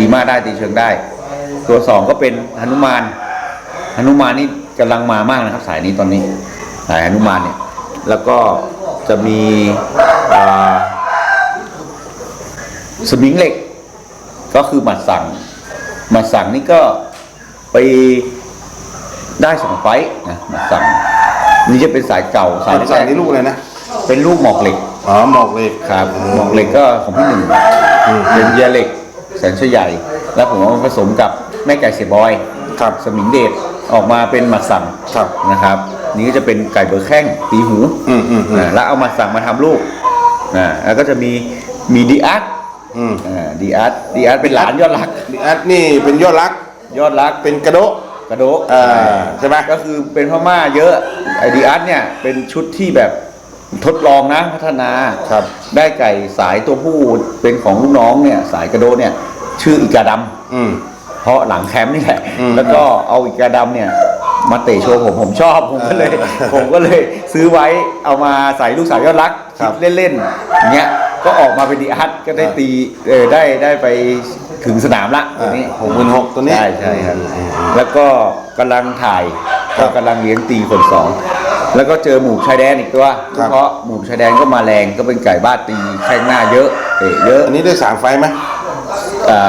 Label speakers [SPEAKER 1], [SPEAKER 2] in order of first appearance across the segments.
[SPEAKER 1] ตีมาได้ตีเชิงได้ ตัวสองก็เป็นหนุมานหนุมานนี่กำลังมามากนะครับ สายนี้ตอนนี้ สายหนุมานเนี่ย แล้วก็จะมีอ่าสมิงเหล็ก ก็คือหมัดสั่งหมัดสั่งนี่ก็ไปได้สองไฟต์นะหมัดสั่งนี่จะเป็นสายเก่าสาย
[SPEAKER 2] สายนี้ลูกอะไรนะ
[SPEAKER 1] เป็นลูกหมอกเหล็ก
[SPEAKER 2] อ๋อหมอกเลย
[SPEAKER 1] ครับหมอกเหล็กก็ของพี่หนึ่งเป็นเยียเหล็ก แสนชใหญ่ แล้วผมเอามาผสมกับแม่ไก่เสียบอย
[SPEAKER 2] ครับ
[SPEAKER 1] สมิงเดชออกมาเป็นหมัดสั่ง
[SPEAKER 2] ครับ
[SPEAKER 1] นะครับ นี่ก็จะเป็นไก่เบอร์แข้งตีหู
[SPEAKER 2] อืมอืมอืม
[SPEAKER 1] อ่าแล้วเอามาสั่งมาทำลูกอ่าแล้วก็จะมีมีดีอาร์ต
[SPEAKER 2] อืม
[SPEAKER 1] อ่าดีอาร์ตดีอาร์ตเป็นหลานยอดรัก
[SPEAKER 2] ดีอัดนี่เป็นยอดรัก
[SPEAKER 1] ยอดรัก
[SPEAKER 2] เป็นกระโดะ
[SPEAKER 1] กระโดก
[SPEAKER 2] อ่าใช่ไหม
[SPEAKER 1] ก็คือเป็นพม่าเยอะไอดีอาร์ตเนี่ยเป็นชุดที่แบบทดลองนะพัฒนา
[SPEAKER 2] ครับ
[SPEAKER 1] ได้ไก่สายตัวผู้เป็นของลูกน้องเนี่ยสายกระโดดเนี่ย ชื่ออีกาดำ
[SPEAKER 2] อืม
[SPEAKER 1] เพราะหลังแคมป์นี่แหละ
[SPEAKER 2] อืม
[SPEAKER 1] แล้วก็เอาอีกาดำเนี่ย มาเตะโชว์ผมผมชอบผมก็เลย
[SPEAKER 2] เออ
[SPEAKER 1] ผมก็เลยซื้อไว้เอามาใส่ลูกสาวยอดรัก
[SPEAKER 2] ครับ
[SPEAKER 1] เล่นๆอย่างเงี้ยก็ออกมาเป็นดีอาร์ตก็ได้ตีเออได้ได้ไปถึงสนามละตัวนี้
[SPEAKER 2] หกหมื่นหกตัวนี้
[SPEAKER 1] ใช่ใช่ครับ
[SPEAKER 2] อืมอืมอืม
[SPEAKER 1] แล้วก็กำลังถ่าย
[SPEAKER 2] ครั
[SPEAKER 1] ก็
[SPEAKER 2] บ
[SPEAKER 1] กำลังเลี้ยงตีคนสอง แล้วก็เจอหมูชายแดนอีกตัว
[SPEAKER 2] ครับ
[SPEAKER 1] เพราะหมูชายแดนก็มาแรงก็เป็นไก่บ้านตีแข้งหน้าเยอะเตะเยอะ
[SPEAKER 2] อันนี้ได้สามไฟล์ไหม
[SPEAKER 1] อ่า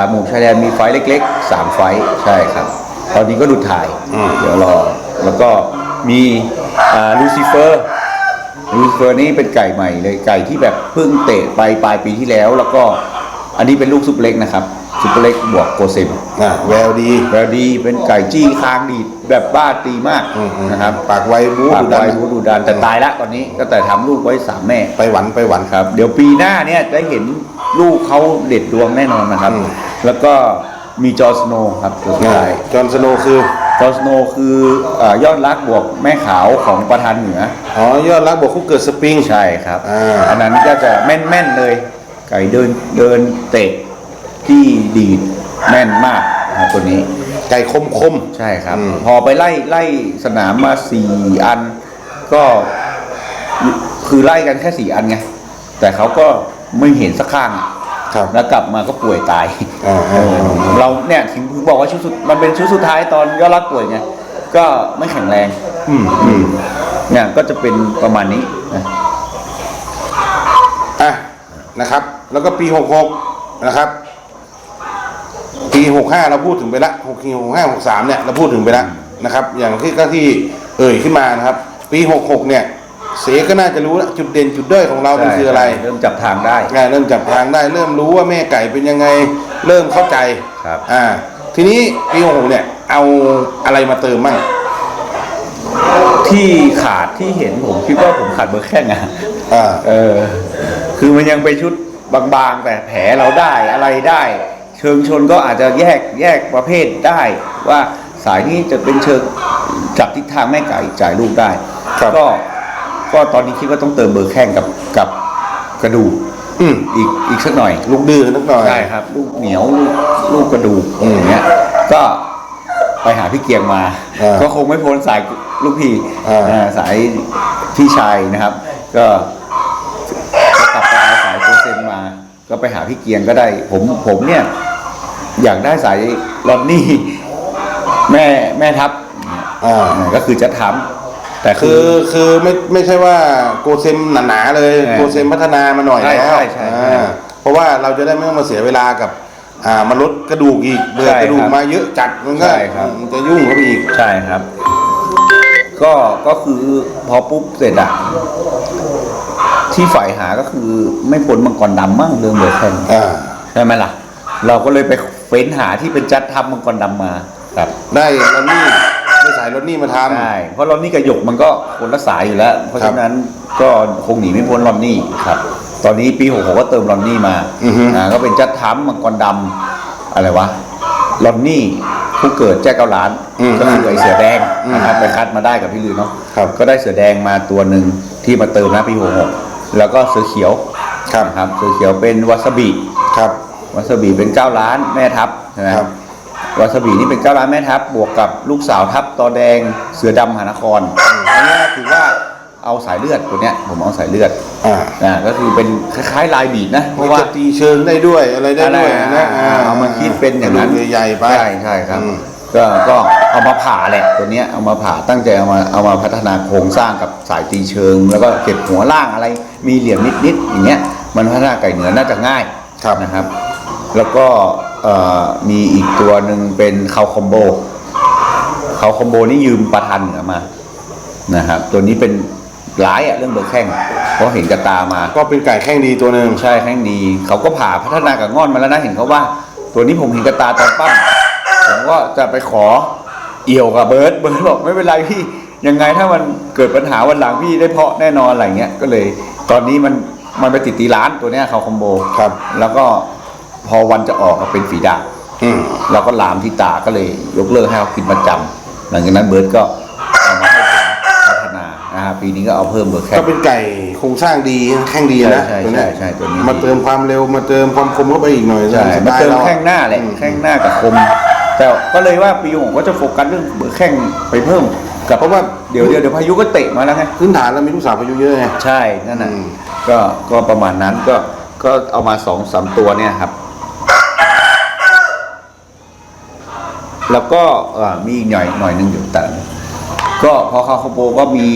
[SPEAKER 1] หมู่ชายแดนมีไฟล์เล็กๆสามไฟล์ใช่ครับ ตอนนี้ก็ดูถ่าย เดี๋ยวรอ แล้วก็มีอ่าลูซิเฟอร์ลูซิเฟอร์นี่เป็นไก่ใหม่เลยไก่ที่แบบเพิ่งเตะไปปลายปีที่แล้ว แล้วก็อันนี้เป็นลูกซุปเปอร์เล็กนะครับ ซุปเปอร์เล็กบวกโกเซม
[SPEAKER 2] อ่าแววดี
[SPEAKER 1] แบบดีเป็นไก่จี้คางดีดแบบบ้าตีมาก
[SPEAKER 2] อืมอืม
[SPEAKER 1] นะครับ
[SPEAKER 2] ปากไวบู๊
[SPEAKER 1] ปาก
[SPEAKER 2] ดุดัน
[SPEAKER 1] ไวบูดูดันแต่ตายละตอนนี้ก็แต่ทำลูกไว้สามแม่
[SPEAKER 2] ไปหวันไปหวัน
[SPEAKER 1] ครับ เดี๋ยวปีหน้าเนี่ยได้เห็นลูกเขาเด็ดดวงแน่นอนนะครับ
[SPEAKER 2] อืม
[SPEAKER 1] แล้วก็มีจอร์สโนว์ครับตัวสุดท้าย
[SPEAKER 2] จอห์นสโนว์คือ
[SPEAKER 1] จอร์สโนว์คือเอ่อยอดรักบวกแม่ขาวของประธานเหนือ
[SPEAKER 2] อ๋อยอดรักบอกคู่เกิดสปริง
[SPEAKER 1] ใช่ครับ
[SPEAKER 2] อ่า
[SPEAKER 1] อันนั้นก็จะแม่นๆเลย ไก่เดินเดินเตะ ที่ดีดแม่นมากนะครับตัวนี้
[SPEAKER 2] ไก่คมคม
[SPEAKER 1] ใช่ครับ
[SPEAKER 2] อืม
[SPEAKER 1] พอไปไล่ไล่สนามมาสี่อัน ก็คือไล่กันแค่สี่อันไง แต่เขาก็ไม่เห็นสักข้าง
[SPEAKER 2] ครับ
[SPEAKER 1] แล้วกลับมาก็ป่วยตาย
[SPEAKER 2] อ่า
[SPEAKER 1] เออเราเนี่ยถึงบอกว่าชุดสุดมันเป็นชุดสุดท้ายตอนยอดรักป่วยไงก็ไม่แข็งแรง
[SPEAKER 2] อืมอืม
[SPEAKER 1] เนี่ยก็จะเป็นประมาณนี้นะ
[SPEAKER 2] อะนะครับ แล้วก็ปีหกหกนะครับ ปีหกห้าเราพูดถึงไปละหกหกห้าหกสามเนี่ยเราพูดถึงไปแล้วนะครับ อย่างที่ก็ที่เอ่ยขึ้นมานะครับ ปีหกหกเนี่ยเสก็น่าจะรู้แล้วจุดเด่นจุดด้อยของเรามันคืออะไร
[SPEAKER 1] เริ่มจับทางได้
[SPEAKER 2] งานเริ่มจับทางได้ เริ่มรู้ว่าแม่ไก่เป็นยังไง เริ่มเข้าใจ
[SPEAKER 1] ครับ
[SPEAKER 2] อ่าทีนี้ปีหกหกเนี่ยเอาอะไรมาเติมบ้าง
[SPEAKER 1] ที่ขาดที่เห็นผมคิดว่าผมขาดเบอร์แข้งอะ
[SPEAKER 2] อ่า
[SPEAKER 1] เออ คือมันยังเป็นชุดบางๆแต่แผลเราได้อะไรได้ เชิงชนก็อาจจะแยกแยกประเภทได้ว่าสายนี้จะเป็นเชิงจับทิศทางแม่ไก่จ่ายลูกได้
[SPEAKER 2] ครับ
[SPEAKER 1] ก็ก็ตอนนี้คิดว่าต้องเติมเบอร์แข้งกับกับกระดูก
[SPEAKER 2] อืม
[SPEAKER 1] อีกอีกสักหน่อย
[SPEAKER 2] ลูกดื้อนักหน่อย
[SPEAKER 1] ได้ครับ ลูกเหนียวลูกลูกกระดูก
[SPEAKER 2] อืม
[SPEAKER 1] อย่างเงี้ย ก็ไปหาพี่เกียงมา
[SPEAKER 2] อ่า
[SPEAKER 1] ก็คงไม่พ้นสายลูกพี่
[SPEAKER 2] อ่า
[SPEAKER 1] อ่าสายพี่ชายนะครับ ก็ก็กลับไปเอาสายโปรเซนมา ก็ไปหาพี่เกียงก็ได้ ผมผมเนี่ย อยากได้สายลอนนี่ แม่แม่ทัพ
[SPEAKER 2] อ่า
[SPEAKER 1] อ่า ก็คือจะทำแต่คื
[SPEAKER 2] คืออ คือไม่ไม่ใช่ว่าโกเซมหนาๆเลย
[SPEAKER 1] เออ
[SPEAKER 2] โกเซมพัฒนามาหน่อย
[SPEAKER 1] ใช่
[SPEAKER 2] แล้ว
[SPEAKER 1] ใช่ใช่ใช่
[SPEAKER 2] อ่าเพราะว่าเราจะได้ไม่ต้องมาเสียเวลากับ อ่ามาลดกระดูกอีกเบิก
[SPEAKER 1] ใช่
[SPEAKER 2] กระดูก
[SPEAKER 1] ครับ
[SPEAKER 2] มาเยอะจัดมันก็
[SPEAKER 1] ใช่ครับ
[SPEAKER 2] มันจะยุ่งเข้าไปอีก
[SPEAKER 1] ใช่ครับ ก็ก็คือพอปุ๊บเสร็จอะที่ฝ่ายหาก็คือไม่พ้นมังกรดำมั่งเรื่องเบอร์แข้ง
[SPEAKER 2] อ่า
[SPEAKER 1] ใช่ไหมล่ะ เราก็เลยไป เฟ้นหาที่เป็นจัดทำมังกรดำมาครับ
[SPEAKER 2] ได้รอนนี่ได้สายรอนนี่มาท
[SPEAKER 1] ใช่เพราะลอนนี่กับหยกมันก็คนละสายอยู่แล้ว เพราะฉะนั้นก็คงหนีไม่พ้นลอนนี่ครับ ตอนนี้ปีหกก็เติมลอนนี่มาำ
[SPEAKER 2] อือฮึ
[SPEAKER 1] อ่าก็เป็นจัดทำมังกรดำอะไรวะลอนนี่ผู้เกิดแจ้เก้าล้าน
[SPEAKER 2] อืม
[SPEAKER 1] ก็คือไอเสือแดง
[SPEAKER 2] อืม
[SPEAKER 1] นะครับไปคัดมาได้กับพี่ลือเนาะ
[SPEAKER 2] ครับ
[SPEAKER 1] ก็ได้เสือแดงมาตัวหนึ่งที่มาเติมนะปีหกหกแล้วก็เสือเขียว
[SPEAKER 2] ครับ
[SPEAKER 1] นะครับเสือเขียวเป็นวาซาบิ
[SPEAKER 2] ครับ
[SPEAKER 1] วาซาบิเป็น9ล้านแม่ทัพใช่ไหม
[SPEAKER 2] ครับ
[SPEAKER 1] วาซาบินี่เป็น9ล้านแม่ทัพบวกกับลูกสาวทัพตอแดงเสือดำมหานคร
[SPEAKER 2] อันนี้ถือว่า
[SPEAKER 1] เอาสายเลือดตัวเนี้ยผมเอาสายเลือด
[SPEAKER 2] อ่า
[SPEAKER 1] อ่าก็คือเป็นคล้ายๆลายบีดนะเพ
[SPEAKER 2] เพราะ
[SPEAKER 1] ราะ
[SPEAKER 2] ว่า
[SPEAKER 1] ว่า
[SPEAKER 2] ตีเชิงได้ด้วยอะไรได้ด้วย
[SPEAKER 1] อะไร
[SPEAKER 2] นะ
[SPEAKER 1] อ่าเอามาคิดเป็นอย่างนั้น
[SPEAKER 2] กระดูกใหญ่ๆไป
[SPEAKER 1] ใช่ใช่ครับ
[SPEAKER 2] อืม
[SPEAKER 1] ก็ก็เอามาผ่าแหละตัวเนี้ยเอามาผ่าตั้งใจเอามาเอามาพัฒนาโครงสร้างกับสายตีเชิง แล้วก็เก็บหัวล่างอะไร มีเหลี่ยมนิดๆอย่างเงี้ยมันพัฒนาไก่เหนือน่าจะง่าย
[SPEAKER 2] ครับ
[SPEAKER 1] นะครับ แล้วก็เอ่อมีอีกตัวหนึ่งเป็นคาคอมโบคาคอมโบนี่ยืมประทันเหนือมานะครับ ตัวนี้เป็นร้ายอะเรื่องเบอร์แข้งเพราะเห็นกระตามา
[SPEAKER 2] ก็เป็นไก่แข้งดีตัวหนึ่ง
[SPEAKER 1] ใช่แข้งดี เขาก็ผ่าพัฒนากับง่อนมาแล้วนะเห็นเขาว่า ตัวนี้ผมเห็นกระตาตอนปั้มผมก็จะไปขอเอี่ยวกับเบิร์ดเบิร์ดบอกไม่เป็นไรพี่ยังไงถ้ามันเกิดปัญหาวันหลังพี่ได้เพาะแน่นอนอะไรเงี้ยก็เลย ตอนนี้มันมันไปติดตีร้านตัวเนี้ยเขาคอมโบ
[SPEAKER 2] ครับ
[SPEAKER 1] แล้วก็ พอวันจะออกก็เป็นฝีดาบ
[SPEAKER 2] อืม
[SPEAKER 1] แล้วก็ลามที่ตาก็เลยยกเลิกให้เขากินประจำหลังจากนั้นเบิร์ดก็เอามาให้ผมพัฒนานะฮะปีนี้ก็เอาเพิ่มเบอร์แข้ง
[SPEAKER 2] ก็เป็นไก่โครงสร้างดีแข้งดีนะ
[SPEAKER 1] ใช่ใช่
[SPEAKER 2] ตัวเนี้ย
[SPEAKER 1] ใช่ใช่ตัวนี้
[SPEAKER 2] มาเติมความเร็วมาเติมความคมเข้าไปอีกหน่อย
[SPEAKER 1] ใช่
[SPEAKER 2] สไต
[SPEAKER 1] มา
[SPEAKER 2] ล์
[SPEAKER 1] เติม
[SPEAKER 2] ร
[SPEAKER 1] แข้งหน้าแหละ
[SPEAKER 2] อืม
[SPEAKER 1] แข้งหน้ากับคม แต่ก็เลยว่าปีผมก็จะโฟกัสเรื่องเบอร์แข้งไปเพิ่มกับ
[SPEAKER 2] เพราะว่า
[SPEAKER 1] เดี๋ยวเดี๋ยวเดี๋ยวพายุก็เตะมาแล้วไง
[SPEAKER 2] พื้นฐานเรามีลูกสาวพายุเยอะไง
[SPEAKER 1] ใช่นั่นน่ะ
[SPEAKER 2] อืม
[SPEAKER 1] ก็ก็ประมาณนั้นก็ก็เอามาสองสามตัวเนี่ยครับ แล้วก็เอ่อมีอีกหน่อยหน่อยหนึ่งอยู่แต่ก็พอคาคาโบก็มี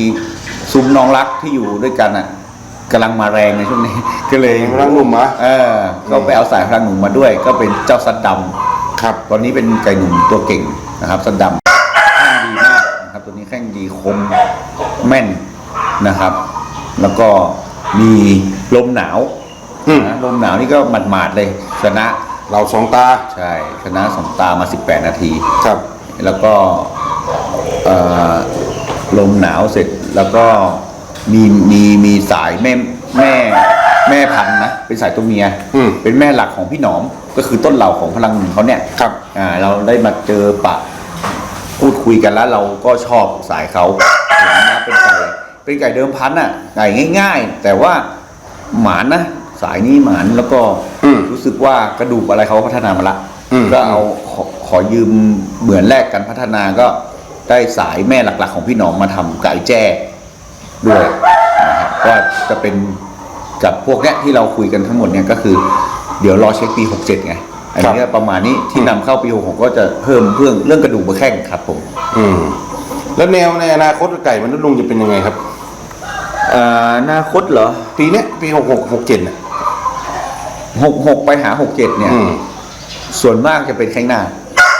[SPEAKER 1] ซุ้มน้องรักที่อยู่ด้วยกันอะกำลังมาแรงในช่วงนี้ ก็เลย
[SPEAKER 2] พลังหนุ่มเหรอ
[SPEAKER 1] เออก็ไปเอาสายพลังหนุ่มมาด้วย ก็เป็นเจ้าสัดดำ
[SPEAKER 2] ครับ
[SPEAKER 1] ตอนนี้เป็นไก่หนุ่มตัวเก่งนะครับสันดำแข้งดีมากนะครับ ตัวนี้แข้งดีคมแม่นนะครับ แล้วก็มีลมหนาว
[SPEAKER 2] อืม
[SPEAKER 1] นะลมหนาวนี่ก็หมาดๆเลยชนะ
[SPEAKER 2] เราสองตา
[SPEAKER 1] ใช่ชนะสองตามา 18 นาที
[SPEAKER 2] ครับ
[SPEAKER 1] แล้วก็เอ่อลมหนาวเสร็จแล้วก็มีมีมีสายแม่แม่แม่พันธุ์นะเป็นสายตัวเมีย
[SPEAKER 2] อืม
[SPEAKER 1] เป็นแม่หลักของพี่หนอมก็คือต้นเหล่าของพลังหนึ่งเขาเนี่ย
[SPEAKER 2] ครับ
[SPEAKER 1] อ่าเราได้มาเจอปะพูดคุยกันแล้วเราก็ชอบสายเขาเห็นนะเป็นไก่เป็นไก่เดิมพันอะไก่ง่าย ๆ แต่ว่าหมานนะ สายนี้หมานแล้วก็
[SPEAKER 2] อืม
[SPEAKER 1] รู้สึกว่ากระดูกอะไรเขาพัฒนามาละ
[SPEAKER 2] อืม
[SPEAKER 1] ก็เอาขอขอยืมเหมือนแรกกันพัฒนาก็ได้สายแม่หลักๆ ของพี่หนอมมาทำไก่แจ้ด้วยนะครับก็จะเป็นกับพวกเนี้ยที่เราคุยกันทั้งหมดเนี่ยก็คือ เดี๋ยวรอเช็คปี 67 ไง อันนี้ก็ประมาณนี้ที่นำเข้าปี66ก็จะเพิ่มเรื่องเรื่องกระดูกเบอร์แข้งครับผม
[SPEAKER 2] อืม แล้วแนวในอนาคตไก่มันลุงจะเป็นยังไงครับ
[SPEAKER 1] อ่าอนาคตเหรอ
[SPEAKER 2] ปีเนี้ยปีหกหกหกเจ็ด เนี่ย
[SPEAKER 1] 66ไปหา67เนี่ย
[SPEAKER 2] อืม
[SPEAKER 1] ส่วนมากจะเป็นแข้งหน้า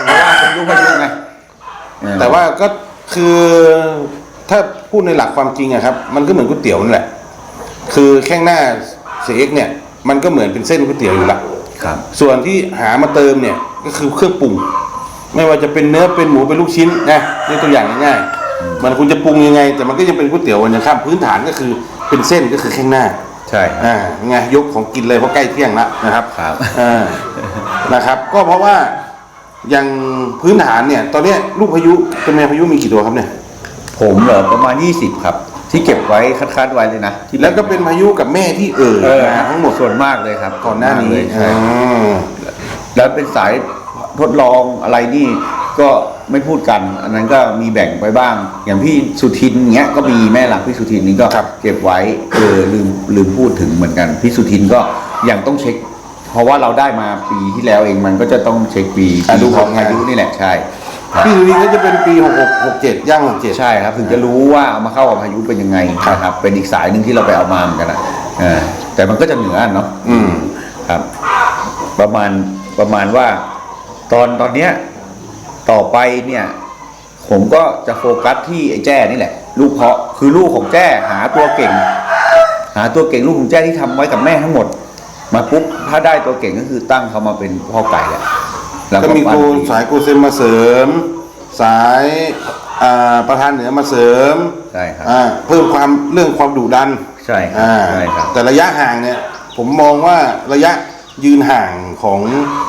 [SPEAKER 1] เพราะว่าเป็นลูกพายุไงเออ
[SPEAKER 2] แต่ว่าก็คือถ้าพูดในหลักความจริงอะครับ มันก็เหมือนก๋วยเตี๋ยวนั่นแหละ คือแข้งหน้าเอ็กเนี่ย มันก็เหมือนเป็นเส้นก๋วยเตี๋ยวอยู่ละ
[SPEAKER 1] ครับ
[SPEAKER 2] ส่วนที่หามาเติมเนี่ยก็คือเครื่องปรุง ไม่ว่าจะเป็นเนื้อเป็นหมูเป็นลูกชิ้นนะนี่ตัวอย่างง่ายๆมันคุณจะปรุงยังไง แต่มันก็ยังเป็นก๋วยเตี๋ยววันยังข้ามพื้นฐานก็คือเป็นเส้นก็คือแข้งหน้า
[SPEAKER 1] ใช่ครับ
[SPEAKER 2] อ่าไงยกของกินเลยเพราะใกล้เที่ยงละนะครับ
[SPEAKER 1] ครับ
[SPEAKER 2] อ่านะครับ ก็เพราะว่าอย่างพื้นฐานเนี่ย ตอนเนี้ยลูกพายุเป็นแม่พายุมีกี่ตัวครับเนี่ย
[SPEAKER 1] ผมเหรอประมาณ 20 ครับ ที่เก็บไว้คัดๆไว้เลยนะที่
[SPEAKER 2] แล้วก็เป็นพายุกับแม่ที่เอ่ย
[SPEAKER 1] เออ
[SPEAKER 2] มาทั้งหมด
[SPEAKER 1] ส่วนมากเลยครับ
[SPEAKER 2] ก่อนหน้านี้
[SPEAKER 1] เลยใช่
[SPEAKER 2] อ่า
[SPEAKER 1] แล้วเป็นสายทดลองอะไรนี่ก็ ไม่พูดกัน อันนั้นก็มีแบ่งไปบ้าง อย่างพี่สุทินเงี้ยก็มีแม่หลักพี่สุทินนี่ก็เก็บไว้เออลืมลืมพูดถึงเหมือนกันพี่สุทินก็ยังต้องเช็ค เพราะว่าเราได้มาปีที่แล้วเองมันก็จะต้องเช็คปีปีของอายุนี่แหละใช่ครับ
[SPEAKER 2] พี่สุรินทร์ก็จะเป็นปีหกหกหกเจ็ดย่างหกเจ็ด
[SPEAKER 1] ใช่ครับ ถึงจะรู้ว่าเอามาเข้ากับพายุเป็นยังไงนะครับเป็นอีกสายหนึ่งที่เราไปเอามาเหมือนกันนะเออแต่มันก็จะเหนือเนาะ
[SPEAKER 2] อืม
[SPEAKER 1] ครับ ประมาณประมาณว่า ตอนตอนเนี้ย ต่อไปเนี่ยผมก็จะโฟกัสที่ไอ้แจ้นี่แหละ ลูกเพาะคือลูกของแจ้หาตัวเก่ง หาตัวเก่งลูกของแจ้ที่ทำไว้กับแม่ทั้งหมด มาปุ๊บถ้าได้ตัวเก่งก็คือตั้งเขามาเป็นพ่อไก่แหละแล้ว
[SPEAKER 2] ก็มี
[SPEAKER 1] ปั้น
[SPEAKER 2] โก
[SPEAKER 1] ปี
[SPEAKER 2] สายโกเซมมาเสริม สายอ่าประธานเหนือมาเสริม
[SPEAKER 1] ใช่ครับ
[SPEAKER 2] อ่าเพิ่มความเรื่องความดุดัน
[SPEAKER 1] ใช่ครับ
[SPEAKER 2] อ่า
[SPEAKER 1] ใช่ครับ
[SPEAKER 2] แต่ระยะห่างเนี่ย ผมมองว่าระยะ ยืนห่างของ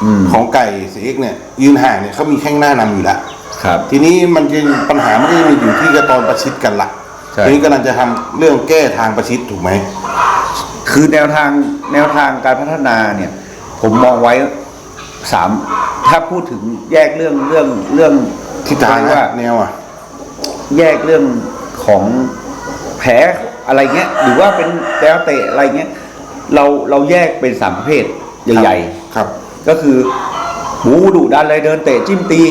[SPEAKER 1] อืม
[SPEAKER 2] ของไก่เสียกเนี่ย ยืนห่างเนี่ยเขามีแข้งหน้านำอยู่แล้ว
[SPEAKER 1] ครับ
[SPEAKER 2] ทีนี้มันจะปัญหามันก็จะมีอยู่ที่กระตอนประชิดกันละ
[SPEAKER 1] ใช่
[SPEAKER 2] ทีนี้กำลังจะทำเรื่องแก้ทางประชิดถูกไหม
[SPEAKER 1] คือแนวทางแนวทางการพัฒนาเนี่ย ผมมองไว้สามถ้าพูดถึงแยกเรื่องเรื่องเรื่อง
[SPEAKER 2] ทิศทาง
[SPEAKER 1] ว่า
[SPEAKER 2] แนวอะ
[SPEAKER 1] แยกเรื่องของแผลอะไรเงี้ย หรือว่าเป็นแนวเตะอะไรเงี้ย เราเราแยกเป็นสามประเภท ใหญ่
[SPEAKER 2] ครับ
[SPEAKER 1] ๆก็คือบูดุดันเลยเดินเตะจิ้มตี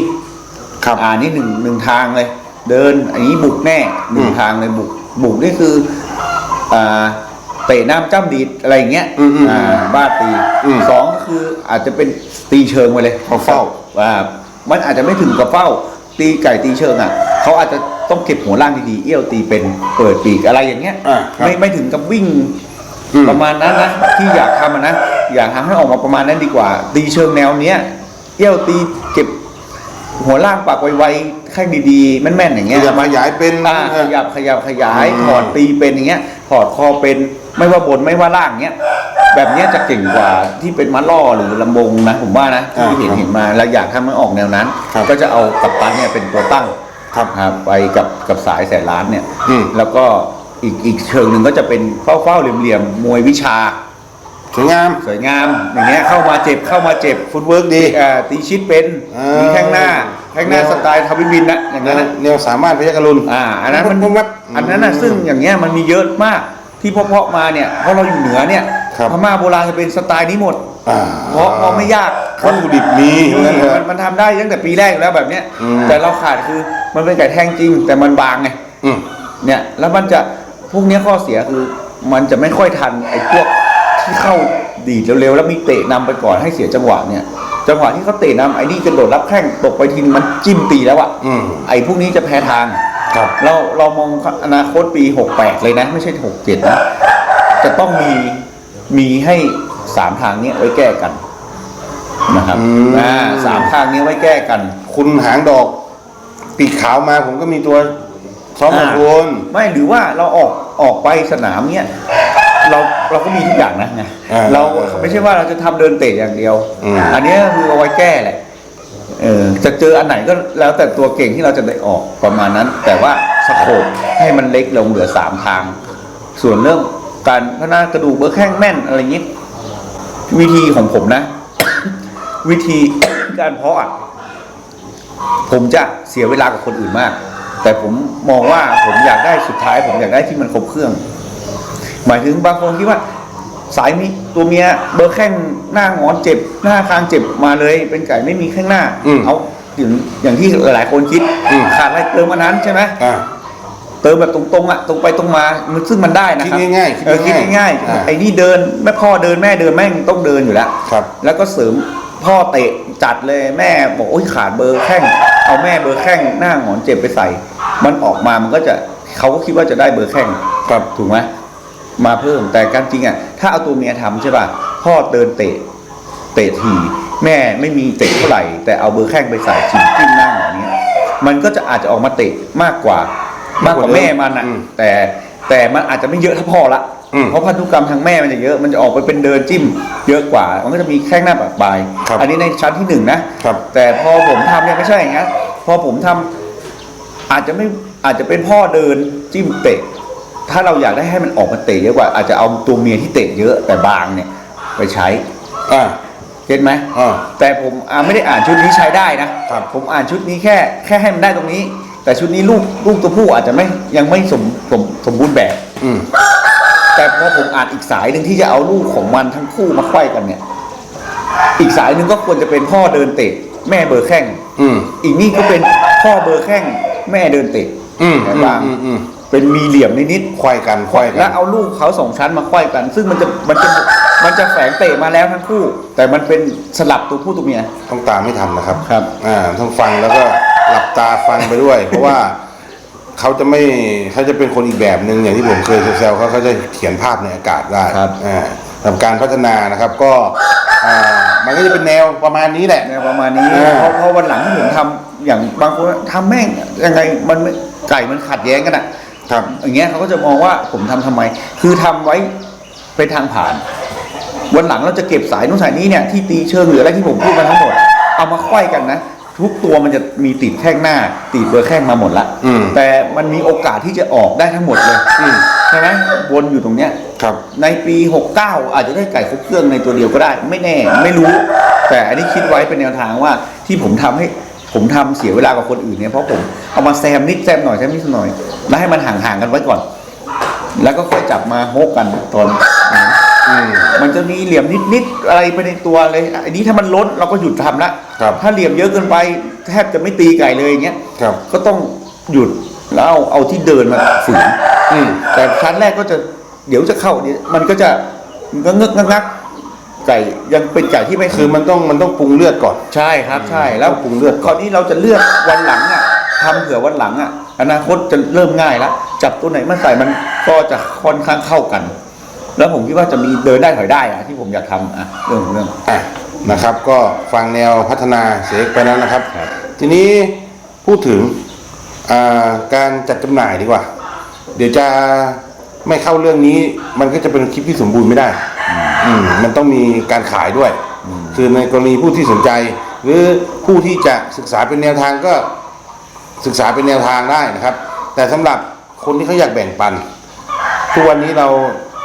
[SPEAKER 2] ครับ
[SPEAKER 1] อ่านี่หนึ่งหนึ่งทางเลย เดินอันนี้บุกแน่หนึ่ง
[SPEAKER 2] อืม
[SPEAKER 1] ทางเลยบุกบุกนี่คืออ่าเตะน้ำจ้ำดีดอะไรอย่างเงี้ย
[SPEAKER 2] อืมอืม
[SPEAKER 1] อ่าบ้าตี
[SPEAKER 2] อืม
[SPEAKER 1] สองก็คืออาจจะเป็นตีเชิงไปเลย
[SPEAKER 2] เอาเฝ้า
[SPEAKER 1] อ่ามันอาจจะไม่ถึงกับเฝ้า ตีไก่ตีเชิงอะเขาอาจจะต้องเก็บหัวล่างดีๆเอี้ยวตีเป็นเปิดปีกอะไรอย่างเงี้ย
[SPEAKER 2] อ่าครับ
[SPEAKER 1] ไม่ไม่ถึงกับวิ่ง
[SPEAKER 2] อืม
[SPEAKER 1] ประมาณนั้นนะที่อยากทำอะนะอยากทำให้ออกมาประมาณนั้นดีกว่า ตีเชิงแนวเนี้ยเอี้ยวตีเก็บหัวล่างปากไวๆแข้งดีๆแม่นๆอย่าง
[SPEAKER 2] ข
[SPEAKER 1] เงี้ย
[SPEAKER 2] ยับขยายเป็น
[SPEAKER 1] อ่าขยับขยับขยาย
[SPEAKER 2] อืม
[SPEAKER 1] ถอดตีเป็นอย่างเงี้ยถอดคอเป็นไม่ว่าบนไม่ว่าล่างเงี้ยแบบเนี้ยจะเก่งกว่าที่เป็นมัดล่อหรือลำบงนะผมว่านะที่เห็นเห็นมาแล้วอยากทำมันออกแนวนั้น ก็จะเอากัปตันเนี่ยเป็นตัวตั้ง
[SPEAKER 2] ครับ
[SPEAKER 1] ครับไปกับกับสายแสนล้านเนี่ย
[SPEAKER 2] อืม
[SPEAKER 1] แล้วก็ อีกอีกเชิงหนึ่งก็จะเป็นเฝ้าเฝ้าๆเหลี่ยมๆมวยวิชา
[SPEAKER 2] สวยงาม
[SPEAKER 1] สวยงามอย่างเงี้ยเข้ามาเจ็บเข้ามาเจ็บ
[SPEAKER 2] ฟุตเวิร์กดี
[SPEAKER 1] อ่าตีชิดเป็น
[SPEAKER 2] อ่ามี
[SPEAKER 1] มีแข้งหน้าแข้งหน้าสไตล์ทวินบินนะอย่างนั้นนะ
[SPEAKER 2] แนวสามารถพยักรุณ
[SPEAKER 1] อ่าอันนั้นมัน
[SPEAKER 2] ปุ๊บปั๊บ
[SPEAKER 1] อันนั้นน่ะซึ่งอย่างเงี้ยมันมีเยอะมากที่เพาะๆมาเนี่ยเพราะเราอยู่เหนือเนี่ย
[SPEAKER 2] ครับ
[SPEAKER 1] พม่าโบราณจะเป็นสไตล์นี้หมด
[SPEAKER 2] อ่า
[SPEAKER 1] เพราะเพราะไม่ยาก
[SPEAKER 2] วัตถุดิบมี
[SPEAKER 1] มี
[SPEAKER 2] ว่างั้นเถ
[SPEAKER 1] มั
[SPEAKER 2] อะ
[SPEAKER 1] นมันทำได้ตั้งแต่ปีแรกอยู่แล้วแบบเนี้ย
[SPEAKER 2] อืม
[SPEAKER 1] แต่เราขาดคือมันเป็นไก่แท่งจริง แต่มันบางไง
[SPEAKER 2] อืม
[SPEAKER 1] เนี่ยแล้วมันจะ พวกเนี้ยข้อเสียคือมันจะไม่ค่อยทันไอ้พวกที่เข้าดีดเร็วๆแล้วมีเตะนำไปก่อนให้เสียจังหวะเนี่ย จังหวะที่เขาเตะนำไอ้นี่กระโดดรับแข้งตกไปทีนึงมันจิ้มตีแล้วอะ
[SPEAKER 2] อืม
[SPEAKER 1] ไอ้พวกนี้จะแพ้ทาง
[SPEAKER 2] ครับ
[SPEAKER 1] เราเรามองอนาคตปี 68 เลยนะ ไม่ใช่ 67 นะ จะต้องมีมีให้สามทางเนี้ยไว้แก้กันนะครับ
[SPEAKER 2] อืม
[SPEAKER 1] อ่าสามทางนี้ไว้แก้กัน
[SPEAKER 2] คุณหางดอกปีกขาวมาผมก็มีตัว ซ้อมมาโวน
[SPEAKER 1] ไม่หรือว่าเราออกออกไปสนามเนี้ยเราเราก็มีทุกอย่างนะไง
[SPEAKER 2] อ่า
[SPEAKER 1] เราไม่ใช่ว่าเราจะทำเดินเตะอย่างเดียว
[SPEAKER 2] อืม
[SPEAKER 1] อันเนี้ยคือเอาไว้แก้แหละเออจะเจออันไหนก็แล้วแต่ตัวเก่งที่เราจะได้ออกประมาณนั้น แต่ว่าสโคปให้มันเล็กลงเหลือสามทาง ส่วนเรื่องการพัฒนากระดูกเบอร์แข้งแม่นอะไรอย่างนี้ วิธีของผมนะ วิธี การเพาะอะผมจะเสียเวลากับคนอื่นมาก แต่ผมมองว่าผมอยากได้สุดท้าย ผมอยากได้ที่มันครบเครื่อง หมายถึงบางคนคิดว่า สายมีตัวเมียเบอร์แข้งหน้างอนเจ็บ หน้าคางเจ็บมาเลย เป็นไก่ไม่มีข้างหน้า
[SPEAKER 2] อืม
[SPEAKER 1] เอาอย่างอย่างที่หลายๆคนคิด
[SPEAKER 2] อืม
[SPEAKER 1] ขาดอะไรเติมอันนั้นใช่ไหม
[SPEAKER 2] อ่า
[SPEAKER 1] เติมแบบตรงๆอะตรงไปตรงมามันซึ่งมันได้นะครับ
[SPEAKER 2] คิดง่ายๆคิด
[SPEAKER 1] เออคิด
[SPEAKER 2] ง่ายๆ
[SPEAKER 1] ง่าย
[SPEAKER 2] อ่า
[SPEAKER 1] ๆไอ้นี่เดินแม่พ่อเดินแม่เดินแม่งต้องเดินอยู่แล้ว
[SPEAKER 2] ครับ
[SPEAKER 1] แล้วก็เสริม พ่อเตะจัดเลยแม่บอกโอ้ยขาดเบอร์แข้ง เอาแม่เบอร์แข้งหน้าหงอนเจ็บไปใส่ มันออกมามันก็จะเขาก็คิดว่าจะได้เบอร์แข้ง
[SPEAKER 2] ครับ
[SPEAKER 1] ถูกไหมมาเพิ่มแต่การจริงอะถ้าเอาตัวเมียทำใช่ป่ะพ่อเดินเตะเตะทีแม่ไม่มีเตะเท่าไหร่ แต่เอาเบอร์แข้งไปใส่จิ้มจิ้มหน้าหงอนเนี้ยมันก็จะอาจจะออกมาเตะมากกว่ามากกว่าแม่มันอะ
[SPEAKER 2] อืม
[SPEAKER 1] แต่ แต่มันอาจจะไม่เยอะเท่าพ่อละ
[SPEAKER 2] อืม
[SPEAKER 1] เพราะพันธุกรรมทางแม่มันจะเยอะ มันจะออกไปเป็นเดินจิ้ม เยอะกว่า มันก็จะมีแข้งหน้าปากปลาย
[SPEAKER 2] ครับ
[SPEAKER 1] อันนี้ในชั้นที่หนึ่งนะ
[SPEAKER 2] ครับ
[SPEAKER 1] แต่พอผมทำเนี่ยไม่ใช่อย่างนั้นพอผมทำอาจจะไม่อาจจะเป็นพ่อเดินจิ้มเตะ ถ้าเราอยากได้ให้มันออกมาเตะเยอะกว่าอาจจะเอาตัวเมียที่เตะเยอะแต่บางเนี่ยไปใช้
[SPEAKER 2] อ่า
[SPEAKER 1] เก็ตไหม
[SPEAKER 2] อ่า
[SPEAKER 1] แต่ผมอ่าไม่ได้อ่านชุดนี้ใช้ได้นะครับ ผมอ่านชุดนี้แค่แค่ให้มันได้ตรงนี้ แต่ชุดนี้ลูกลูกตัวผู้อาจจะไม่ยังไม่สมสมสมบูรณ์แบบ
[SPEAKER 2] อืม
[SPEAKER 1] แต่พอผมอ่านอีกสายหนึ่งที่จะเอาลูกของมันทั้งคู่มาไขว้กันเนี่ย อีกสายหนึ่งก็ควรจะเป็นพ่อเดินเตะ แม่เบอร์แข้ง
[SPEAKER 2] อืม
[SPEAKER 1] อีกนี่ก็เป็นพ่อเบอร์แข้ง แม่เดินเตะ
[SPEAKER 2] อืม
[SPEAKER 1] แต่
[SPEAKER 2] อืม
[SPEAKER 1] บาง
[SPEAKER 2] อืมอืม
[SPEAKER 1] เป็นมีเหลี่ยมนิด
[SPEAKER 2] ควายกันควาย
[SPEAKER 1] ๆ
[SPEAKER 2] กั
[SPEAKER 1] แล้ว
[SPEAKER 2] น
[SPEAKER 1] เอาลูกเขาสองชั้นมาไขว้กัน ซึ่งมันจะมันจะมันจะแฝงเตะมาแล้วทั้งคู่ แต่มันเป็นสลับตัวผู้ตัวเมีย
[SPEAKER 2] ต้องตามไม่ทันนะครับ
[SPEAKER 1] ครับ
[SPEAKER 2] อ่าต้องฟังแล้วก็ หลับตาฟังไปด้วย เพราะว่าเขาจะไม่เขาจะเป็นคนอีกแบบหนึ่งอย่างที่ผมเคยแซวๆเขาเขาจะเขียนภาพในอากาศได้
[SPEAKER 1] ครับ
[SPEAKER 2] อ่าสำหรับการพัฒนานะครับก็อ่ามันก็จะเป็นแนวประมาณนี้แหละ
[SPEAKER 1] แนวประมาณนี้
[SPEAKER 2] อ่า
[SPEAKER 1] เพราะเพราะวันหลังที่ผมทำอย่างบางคนทำแม่งยังไงมันไม่ไก่มันขัดแย้งกันอะ
[SPEAKER 2] ครับ
[SPEAKER 1] อย่างเงี้ยเขาก็จะมองว่าผมทำทำไม คือทำไว้เป็นทางผ่าน วันหลังเราจะเก็บสายนู้นสายนี้เนี่ยที่ตีเชิงหรืออะไรที่ผมพูดมาทั้งหมด เอามาไขว้กันนะ ทุกตัวมันจะมีติดแข้งหน้า ติดเบอร์แข้งมาหมดละ
[SPEAKER 2] อืม
[SPEAKER 1] แต่มันมีโอกาสที่จะออกได้ทั้งหมดเลย
[SPEAKER 2] อืม
[SPEAKER 1] ใช่ไหมวนอยู่ตรงเนี้ย
[SPEAKER 2] ครับ
[SPEAKER 1] ในปี 69 อาจจะได้ไก่ครบเครื่องในตัวเดียวก็ได้ ไม่แน่ไม่รู้ แต่อันนี้คิดไว้เป็นแนวทางว่าที่ผมทำให้ผมทำเสียเวลากับคนอื่นเนี่ยเพราะผมเอามาแซมนิดแซมหน่อยแซมนิดหน่อย แล้วให้มันห่างๆกันไว้ก่อน แล้วก็ค่อยจับมาโฮกกันตอนนั้น
[SPEAKER 2] อื ม
[SPEAKER 1] มันจะมีเหลี่ยมนิดๆอะไรไปในตัวเลยอันนี้ถ้ามันล้นเราก็หยุดทำละ
[SPEAKER 2] ครับ
[SPEAKER 1] ถ้าเหลี่ยมเยอะเกินไปแทบจะไม่ตีไก่เลยอย่างเงี้ย
[SPEAKER 2] ครับ
[SPEAKER 1] ก็ต้องหยุดแล้วเอาเอาที่เดินมาฝืน
[SPEAKER 2] อืม
[SPEAKER 1] แต่ชั้นแรกก็จะเดี๋ยวจะเข้าเดี๋ยวมันก็จะมันก็เงึกงักงักไก่ยังเป็นไก่ที่ไม่
[SPEAKER 2] คือมันต้องมันต้องปรุงเลือดก่อน
[SPEAKER 1] ใช่ครับใช่แล้ว
[SPEAKER 2] ต้องปรุงเลือด
[SPEAKER 1] คราวนี้เราจะเลือกวันหลังอะทำเผื่อวันหลังอะอนาคตจะเริ่มง่ายแล้วจับตัวไหนมาใส่มันก็จะค่อนข้างเข้ากัน แล้วผมคิดว่าจะมีเดินได้ถอยได้อะที่ผมอยากทำอะเรื่องของเรื่อง
[SPEAKER 2] อะนะครับ ก็ฟังแนวพัฒนาเสกไปแล้วนะครับ
[SPEAKER 1] ครับ
[SPEAKER 2] ทีนี้พูดถึงอ่าการจัดจำหน่ายดีกว่า เดี๋ยวจะไม่เข้าเรื่องนี้ มันก็จะเป็นคลิปที่สมบูรณ์ไม่ได้อืมมันต้องมีการขายด้วย คือในกรณีผู้ที่สนใจ หรือผู้ที่จะศึกษาเป็นแนวทางก็ ศึกษาเป็นแนวทางได้นะครับ แต่สำหรับคนที่เขาอยากแบ่งปัน ทุกวันนี้เรา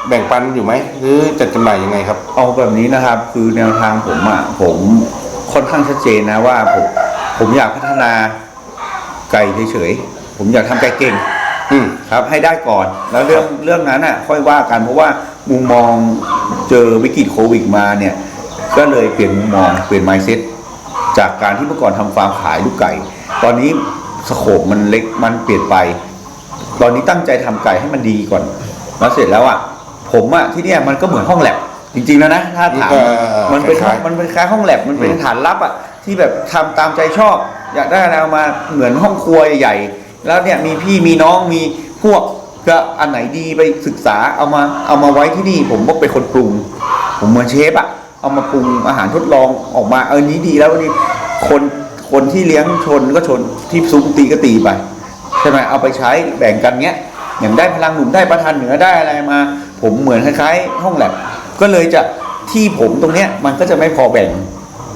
[SPEAKER 2] แบ่งปันอยู่ไหมหรือจัดจำหน่ายยังไงครับ
[SPEAKER 1] เอาแบบนี้นะครับ คือแนวทางผมอะผมค่อนข้างชัดเจนนะว่าผมผมอยากพัฒนาไก่เฉยๆผมอยากทำไก่เก่ง
[SPEAKER 2] อืม
[SPEAKER 1] ครับให้ได้ก่อนแล้วเรื่องเรื่องนั้นอะค่อยว่ากันเพราะว่ามุมมองเจอวิกฤตโควิดมาเนี่ย ก็เลยเปลี่ยนมุมมองเปลี่ยน mindset จากการที่เมื่อก่อนทำฟาร์มขายลูกไก่ ตอนนี้สโคปมันเล็กมันเปลี่ยนไป ตอนนี้ตั้งใจทำไก่ให้มันดีก่อน แล้วเสร็จแล้วอะ ผมอะที่เนี่ยมันก็เหมือนห้องแลบจริงๆแล้วนะถ้าถาม
[SPEAKER 2] เออเออเออ
[SPEAKER 1] มันเป็น
[SPEAKER 2] คล้ายๆ
[SPEAKER 1] มันเป็นคล้ายห้องแลบมันเป็น
[SPEAKER 2] อืม
[SPEAKER 1] ฐานลับอะที่แบบทำตามใจชอบ อยากได้อะไรเอามาเหมือนห้องครัวใหญ่ๆแล้วเนี่ยมีพี่มีน้องมีพวกก็อันไหนดีไปศึกษาเอามาเอามาไว้ที่นี่ ผมก็เป็นคนปรุง ผมเหมือนเชฟอะเอามาปรุงอาหารทดลองออกมาเออนี้ดีแล้ววันนี้คนคนที่เลี้ยงชนก็ชนที่ซุ้มตีก็ตีไปใช่ไหมเอาไปใช้แบ่งกันเงี้ยอย่างได้พลังหนุ่มได้ประทานเหนือได้อะไรมา ผมเหมือนคล้ายๆ ห้องแลบก็เลยจะที่ผมตรงเนี้ยมันก็จะไม่พอแบ่ง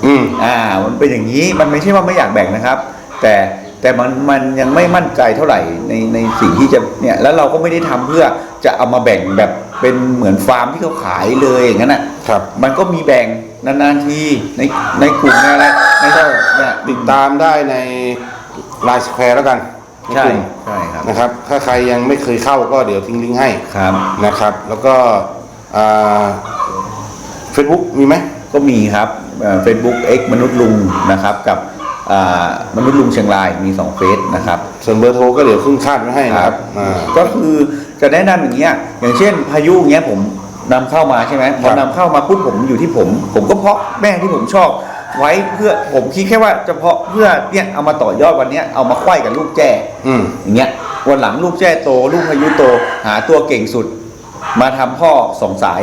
[SPEAKER 2] อืม
[SPEAKER 1] อ่า มันเป็นอย่างนี้มันไม่ใช่ว่าไม่อยากแบ่งนะครับ แต่แต่มันมันยังไม่มั่นใจเท่าไหร่ในในสิ่งที่จะเนี่ยแล้วเราก็ไม่ได้ทำเพื่อจะเอามาแบ่งแบบเป็นเหมือนฟาร์มที่เขาขายเลยอย่างนั้นอะ
[SPEAKER 2] ครับ
[SPEAKER 1] มันก็มีแบ่งนานๆทีในในกลุ่มในอะไรในเนี่ย
[SPEAKER 2] ติดตามได้ในไลน์สแควร์แล้วกันน
[SPEAKER 1] ใช่
[SPEAKER 2] กลุ่ม
[SPEAKER 1] ใช่ครับ
[SPEAKER 2] นะครับ ถ้าใครยังไม่เคยเข้าก็เดี๋ยวทิ้งลิงก์ให้
[SPEAKER 1] ครับ
[SPEAKER 2] นะครับ แล้วก็เฟซบุ๊กมีไหม
[SPEAKER 1] ก็มีครับเฟซบุ๊กเอ็กมนุษย์ลุงนะครับกับอ่ามนุษย์ลุงเชียงรายมีสองเฟซนะครับ
[SPEAKER 2] ส่วนเบอร์โทรก็เดี๋ยวขึ้นคาดไว้ให้นะครับอ่า
[SPEAKER 1] ก็คือจะแนะนำอย่างเงี้ยอย่างเช่นพายุเงี้ยผมนำเข้ามาใช่ไหมพอ
[SPEAKER 2] ครับ
[SPEAKER 1] นำเข้ามาปุ๊บผมอยู่ที่ผม ผมก็เพาะแม่ที่ผมชอบ ไว้เพื่อผมคิดแค่ว่าจะเพาะเพื่อเนี่ยเอามาต่อยอดวันเนี้ยเอามาไขว้กับลูกแจ้
[SPEAKER 2] อืม
[SPEAKER 1] อย่างเงี้ยวันหลังลูกแจ้โต ลูกพายุโต หาตัวเก่งสุด มาทำพ่อสองสาย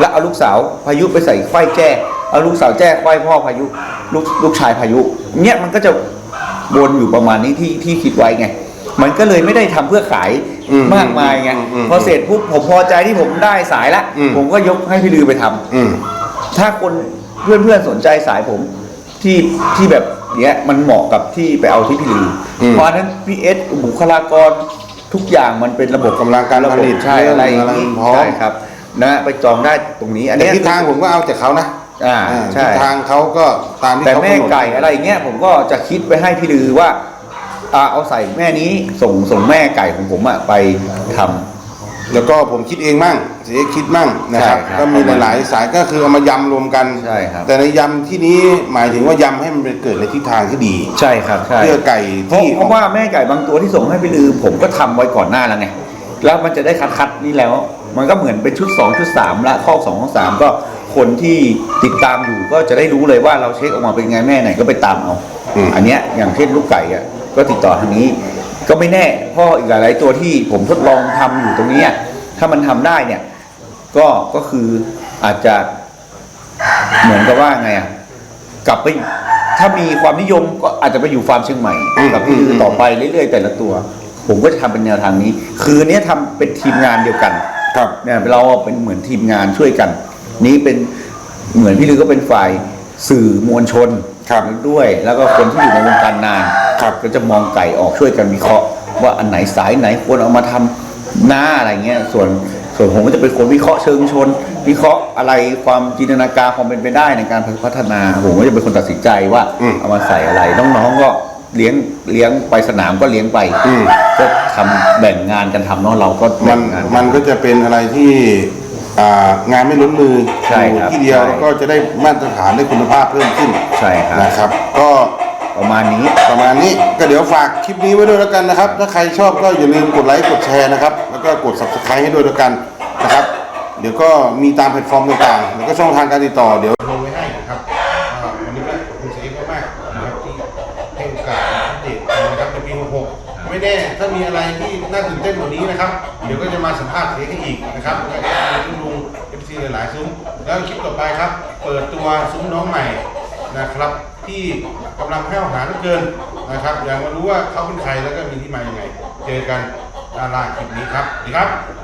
[SPEAKER 1] แล้วเอาลูกสาวพายุไปใส่ไขว้แจ้เอาลูกสาวแจ้ไขว้พ่อพายุลูกลูกชายพายุเนี้ยมันก็จะวนอยู่ประมาณนี้ที่ที่คิดไว้ไงมันก็เลยไม่ได้ทำเพื่อขาย
[SPEAKER 2] อืม
[SPEAKER 1] มากมายไง
[SPEAKER 2] อืมอืม
[SPEAKER 1] พอเสร็จปุ๊บผมพอใจที่ผมได้สายละ
[SPEAKER 2] อืม
[SPEAKER 1] ผมก็ยกให้พี่ลือไปทำ
[SPEAKER 2] อืม
[SPEAKER 1] ถ้าคน เพื่อนเพื่อนๆสนใจสายผมที่ที่แบบเนี้ยมันเหมาะกับที่ไปเอาที่พี่ลืออ
[SPEAKER 2] ม
[SPEAKER 1] เพราะฉะนั้นพีเอสบุคลากรทุกอย่างมันเป็นระบบ
[SPEAKER 2] กำลังการ
[SPEAKER 1] ระ
[SPEAKER 2] ผ
[SPEAKER 1] บบ
[SPEAKER 2] ลิต
[SPEAKER 1] ใช่
[SPEAKER 2] เรื่อง
[SPEAKER 1] อะไรอย่าง
[SPEAKER 2] อะไร
[SPEAKER 1] นี้
[SPEAKER 2] พร้อม
[SPEAKER 1] ใช่ครับ นะไปจองได้ตรงนี้ อัน
[SPEAKER 2] แต่
[SPEAKER 1] เนี้ย
[SPEAKER 2] ทิศทางผมก็เอาจากเขานะ
[SPEAKER 1] อ่า
[SPEAKER 2] อ่า
[SPEAKER 1] ใช่
[SPEAKER 2] ทิศทางเขาก็ตามที่
[SPEAKER 1] แต่
[SPEAKER 2] เขา
[SPEAKER 1] แม่
[SPEAKER 2] กำหนด
[SPEAKER 1] ไก่อะไรเงี้ยผมก็จะคิดไปให้พี่ลือว่าอ่าเอาใส่แม่นี้ส่งส่งแม่ไก่ของผมอะไปทำ
[SPEAKER 2] แล้วก็ผมคิดเองมั่งเสียคิดมั่งนะครับ
[SPEAKER 1] ใช่ครับ
[SPEAKER 2] ก็มีหลายๆ สายก็คือเอามายำรวมกัน
[SPEAKER 1] ใช่ครับ
[SPEAKER 2] แต่ในยำที่นี้หมายถึงว่ายำให้มันเกิดในทิศทางที่ดี
[SPEAKER 1] ใช่ครับใช่
[SPEAKER 2] เพื่อไก่
[SPEAKER 1] เพราะ
[SPEAKER 2] ที่
[SPEAKER 1] เพราะว่าแม่ไก่บางตัวที่ส่งให้พี่ลือ ผมก็ทำไว้ก่อนหน้าแล้วไงแล้วมันจะได้คัดคัดๆนี่แล้ว มันก็เหมือนเป็นชุด2ชุด3ละข้อ2ข้อ3ก็คนที่ติดตามอยู่ก็จะได้รู้เลยว่าเราเช็คออกมาเป็นไงแม่ไหนก็ไปตามเอา
[SPEAKER 2] อืม
[SPEAKER 1] อันเนี้ยอย่างเช่นลูกไก่อะก็ติดต่อทางนี้ ก็ไม่แน่เพ่ออีกหลายๆตัวที่ผมทดลองทำอยู่ตรงเนี้ยถ้ามันทำได้เนี่ย ก็ก็คืออาจจะเหมือนกับว่าไงอะกลับไปถ้ามีความนิยมก็อาจจะไปอยู่ฟาร์มเชียงใหม่
[SPEAKER 2] อืม
[SPEAKER 1] กับพี่ลือ
[SPEAKER 2] อืม
[SPEAKER 1] ต่อไปเรื่อยๆแต่ละตัว ผมก็จะทำเป็นแนวทางนี้ คืออนเนี้ยทำเป็นทีมงานเดียวกัน
[SPEAKER 2] ครับ
[SPEAKER 1] เนี่ยเราเป็นเหมือนทีมงานช่วยกัน นี้เป็นเหมือนพี่ลือก็เป็นฝ่ายสื่อมวลชน
[SPEAKER 2] ครับ
[SPEAKER 1] ด้วย แล้วก็คนที่อยู่ในวงการนาน
[SPEAKER 2] ครับ
[SPEAKER 1] ก็จะมองไก่ออกช่วยกันวิเคราะห์ ว่าอันไหนสายไหนควรเอามาทำหน้าอะไรเงี้ยส่วนส่วนผมก็จะเป็นคนวิเคราะห์เชิงชน วิเคราะห์อะไรความจินตนาการความเป็นไปได้ในการพัฒนาผมก็จะเป็นคนตัดสินใจว่า
[SPEAKER 2] อืม
[SPEAKER 1] เอามาใส่อะไรน้องๆก็เลี้ยงเลี้ยงไปสนามก็เลี้ยงไป
[SPEAKER 2] อืม
[SPEAKER 1] ก็ทำแบ่งงานกันทำเนาะเราก็
[SPEAKER 2] มั
[SPEAKER 1] แบ่
[SPEAKER 2] น
[SPEAKER 1] งงาน
[SPEAKER 2] มันก็จะเป็นอะไรที่ อ่างานไม่ล้นมือ
[SPEAKER 1] ใช่ครับ
[SPEAKER 2] อยู่ที่เดียว
[SPEAKER 1] ใช่
[SPEAKER 2] แล้วก็จะได้มาตรฐานได้คุณภาพเพิ่มขึ้น
[SPEAKER 1] ใช่ครับ
[SPEAKER 2] นะครับ ก็
[SPEAKER 1] ประมาณนี้
[SPEAKER 2] ประมาณนี้ก็เดี๋ยวฝากคลิปนี้ไว้ด้วยแล้วกันนะครับ ถ้าใครชอบก็อย่าลืมกดไลค์กดแชร์นะครับ แล้วก็กด subscribe ให้ด้วยแล้วกันนะครับ เดี๋ยวก็มีตามแพลตฟอร์มต่างๆ แล้วก็ช่องทางการติดต่อเดี๋ยวลงไว้ให้นะครับอ่าวันนี้ก็ขอบคุณเซฟมากๆนะครับที่ให้โอกาสอัปเดตนะครับในปี66ไม่แน่ถ้ามีอะไรที่น่าตื่นเต้นกว่านี้นะครับ เดี๋ยวก็จะมาสัมภาษณ์เซฟให้อีกนะครับแล้วก็ หลายซุ้ม แล้วคลิปต่อไปครับ เปิดตัวซุ้มน้องใหม่นะครับ ที่กำลังแพ้วหาเหลือเกินนะครับ อยากมารู้ว่าเขาเป็นใครแล้วก็มีที่มาอย่างไง เจอกันด้านล่างคลิปนี้ครับสวัสดีครับ